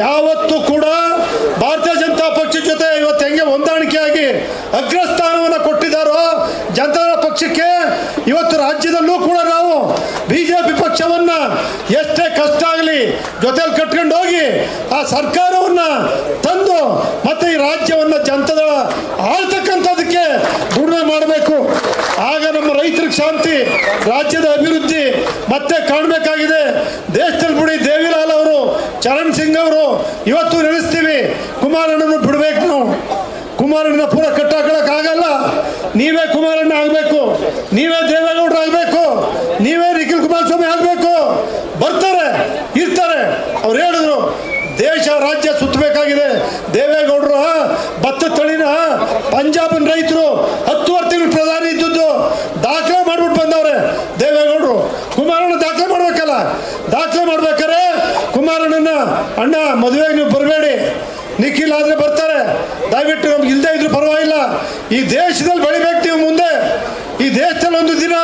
ಯಾವತ್ತೂ ಕೂಡ ಭಾರತೀಯ ಜನತಾ ಪಕ್ಷದ ಜೊತೆ ಇವತ್ತು ಹೆಂಗೆ ಹೊಂದಾಣಿಕೆಯಾಗಿ ಅಗ್ರಸ್ಥಾನವನ್ನು ಕೊಟ್ಟಿದ್ದಾರೋ ಜನತಾ ಪಕ್ಷಕ್ಕೆ ಇವತ್ತು ರಾಜ್ಯದಲ್ಲೂ ಕೂಡ ನಾವು ಬಿಜೆಪಿ ಪಕ್ಷವನ್ನ ಎಷ್ಟೇ ಕಷ್ಟ ಆಗಲಿ ಜೊತೆಲಿ ಕಟ್ಕೊಂಡು ಹೋಗಿ ಆ ಸರ್ಕಾರವನ್ನ ತಂದು ಮತ್ತೆ ಈ ರಾಜ್ಯವನ್ನ ಜನತದ ಆಳ್ತಕ್ಕಂಥದಕ್ಕೆ ದುಡಿಮೆ ಮಾಡಬೇಕು. ಆಗ ನಮ್ಮ ರೈತರಿಗೆ ಶಾಂತಿ, ರಾಜ್ಯದ ಅಭಿವೃದ್ಧಿ ಮತ್ತೆ ಕಾಣಬೇಕಾಗಿದೆ. ದೇಶದಲ್ಲಿ ಬಿಡಿ ಚರಣ್ ಸಿಂಗ್ ಅವರು, ಇವತ್ತು ನೆನೆಸ್ತೀವಿ ಕುಮಾರಣ್ಣನ ಬಿಡ್ಬೇಕು ನಾವು. ಕುಮಾರಣ್ಣ ಪೂರ ಕಟ್ಟಾಕಳಕ್ಕಾಗಲ್ಲ ನೀವೇ ಕುಮಾರಣ್ಣ ಆಗಬೇಕು. ನೀವೇ ದೇವೇಗೌಡರು ಆಗಬೇಕು. ನೀವೇ ನಿಖಿಲ್ ಕುಮಾರಸ್ವಾಮಿ ಆಗಬೇಕು. ಬರ್ತಾರೆ, ಇರ್ತಾರೆ. ಅವ್ರು ಹೇಳಿದ್ರು, ದೇಶ, ರಾಜ್ಯ ಸುತ್ತಬೇಕಾಗಿದೆ. ದೇವೇಗೌಡರು ಭತ್ತ ತಳಿನ ಪಂಜಾಬನ್ ರೈತರು ಹತ್ತು ತಿಂಗಳು ಕುಮಾರಣ್ಣನ ಅಣ್ಣ, ಮದುವೆಗೆ ನೀವು ಬರಬೇಡಿ. ನಿಖಿಲ್ ಆದ್ರೆ ಬರ್ತಾರೆ. ದಯವಿಟ್ಟು ನಮ್ಗೆ ಇಲ್ಲದೆ ಇದ್ರು ಪರವಾಗಿಲ್ಲ. ಈ ದೇಶದಲ್ಲಿ ಬೆಳಿಬೇಕು ನೀವು ಮುಂದೆ. ಈ ದೇಶದಲ್ಲಿ ಒಂದು ದಿನ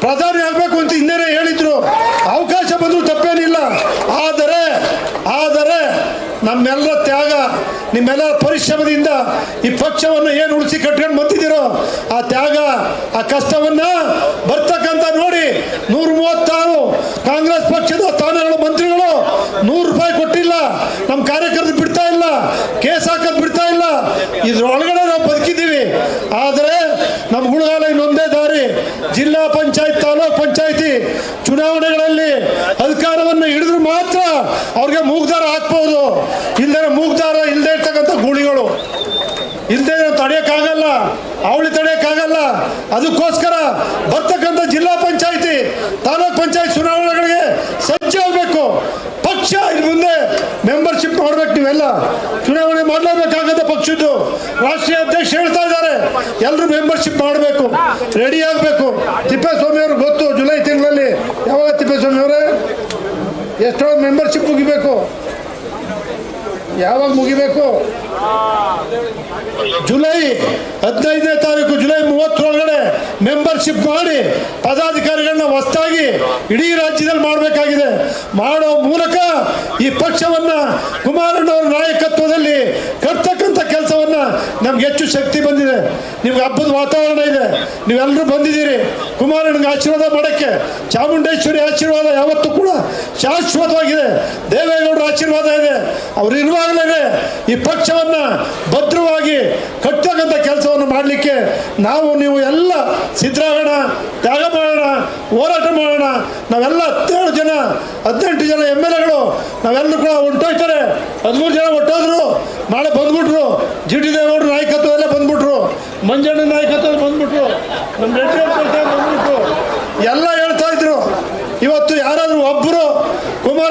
ಪ್ರಧಾನಿ ಆಗಬೇಕು ಅಂತ ಹಿಂದೆನೇ ಹೇಳಿದ್ರು. ಅವಕಾಶ ಬಂದರೂ ತಪ್ಪೇನಿಲ್ಲ. ಆದರೆ ಆದರೆ ನಮ್ಮೆಲ್ಲರ ತ್ಯಾಗ, ನಿಮ್ಮೆಲ್ಲರ ಪರಿಶ್ರಮದಿಂದ ಈ ಪಕ್ಷವನ್ನು ಏನು ಉಳಿಸಿ ಕಟ್ಕೊಂಡು ಬಂದಿದ್ದೀರೋ ಆ ತ್ಯಾಗ, ಆ ಕಷ್ಟವನ್ನ ಬರ್ತಕ್ಕಂಥ ನೋಡಿ ನೂರ ಮೂವತ್ತಾರು ಇನ್ನೊಂದೇ ದಾರಿ. ಜಿಲ್ಲಾ ಪಂಚಾಯತ್, ತಾಲೂಕ್ ಪಂಚಾಯತಿ ಚುನಾವಣೆಗಳಲ್ಲಿ ಅಧಿಕಾರವನ್ನು ಹಿಡಿದ್ರು ಮಾತ್ರ ಅವ್ರಿಗೆ ಮೂಗ್ದಾರ ಹಾಕ್ಬೋದು. ಇಲ್ಲದರೆ ಮೂಗ್ದಾರ ಇಲ್ಲದೆ ಇರ್ತಕ್ಕಂಥ ಗೂಳಿಗಳು. ಇಲ್ಲದೆ ತಡೆಯೋಕ್ಕಾಗಲ್ಲ, ಅವಳಿ ತಡೆಯೋಕ್ಕಾಗಲ್ಲ. ಅದಕ್ಕೋಸ್ಕರ ಬರ್ತಕ್ಕಂಥ ಜಿಲ್ಲಾ ಪಂಚಾಯತಿ ತಾಲೂಕ್ ಪಂಚಾಯತ್ ಚುನಾವಣೆಗಳಿಗೆ ಸಜ್ಜಾಗಬೇಕು ಪಕ್ಷ ಇನ್ನು ಮುಂದೆ ಮೆಂಬರ್ಶಿಪ್ ಮಾಡ್ಬೇಕು ನೀವೆಲ್ಲ ಚುನಾವಣೆ ಮಾಡಲೇಬೇಕಾಗದ ಪಕ್ಷದ್ದು. ರಾಷ್ಟ್ರೀಯ ಅಧ್ಯಕ್ಷ ಹೇಳ್ತಾ ಇದ್ದಾರೆ. ಎಲ್ಲರೂ ಮೆಂಬರ್ಶಿಪ್ ಮಾಡಬೇಕು. ರೆಡಿ ಆಗಬೇಕು. ತಿಪ್ಪೇಸ್ವಾಮಿ ಅವ್ರಿಗೆ ಗೊತ್ತು, ಜುಲೈ ತಿಂಗಳಲ್ಲಿ ಯಾವಾಗ ತಿಪ್ಪೇಸ್ವಾಮಿ ಅವರೇ? ಎಷ್ಟೋ ಮೆಂಬರ್ಶಿಪ್ ಮುಗಿಬೇಕು? ಯಾವಾಗ ಮುಗಿಬೇಕು? ಜುಲೈ ಹದಿನೈದನೇ ತಾರೀಕು, ಜುಲೈ ಮೂವತ್ತರೊಳಗಡೆ ಮೆಂಬರ್ಶಿಪ್ ಮಾಡಿ ಪದಾಧಿಕಾರಿಗಳನ್ನ ಹೊಸದಾಗಿ ಇಡೀ ರಾಜ್ಯದಲ್ಲಿ ಮಾಡಬೇಕಾಗಿದೆ. ಮಾಡೋ ಮೂಲಕ ಈ ಪಕ್ಷವನ್ನ ಕುಮಾರಣ್ಣವರ ನಮ್ಗೆ ಹೆಚ್ಚು ಶಕ್ತಿ ಬಂದಿದೆ. ನಿಮ್ಗೆ ಹಬ್ಬದ ವಾತಾವರಣ ಇದೆ. ನೀವೆಲ್ಲರೂ ಬಂದಿದ್ದೀರಿ. ಕುಮಾರಣ್ಣಗೆ ಆಶೀರ್ವಾದ ಮಾಡೋಕ್ಕೆ, ಚಾಮುಂಡೇಶ್ವರಿ ಆಶೀರ್ವಾದ ಯಾವತ್ತೂ ಕೂಡ ಶಾಶ್ವತವಾಗಿದೆ. ದೇವೇಗೌಡರ ಆಶೀರ್ವಾದ ಇದೆ. ಅವರು ಇರುವಾಗಲೇ ಈ ಪಕ್ಷವನ್ನು ಭದ್ರವಾಗಿ ಕಟ್ಟತಕ್ಕಂಥ ಕೆಲಸವನ್ನು ಮಾಡಲಿಕ್ಕೆ ನಾವು, ನೀವು ಎಲ್ಲ ಸಿದ್ಧರಾಗೋಣ ತ್ಯಾಗ ಮಾಡೋಣ ಹೋರಾಟ ಮಾಡೋಣ ನಾವೆಲ್ಲ ಹತ್ತೇಳು ಜನ, ಹದಿನೆಂಟು ಜನ ಎಂ ಎಲ್ ಎಗಳು, ನಾವೆಲ್ಲರೂ ಕೂಡ ಹೊಂಟೋಯ್ತಾರೆ ಹದಿಮೂರು ಜನ ಹೊಟ್ಟೋದ್ರು ನಾಳೆ ಬಂದ್ಬಿಟ್ರು, G T Number two, number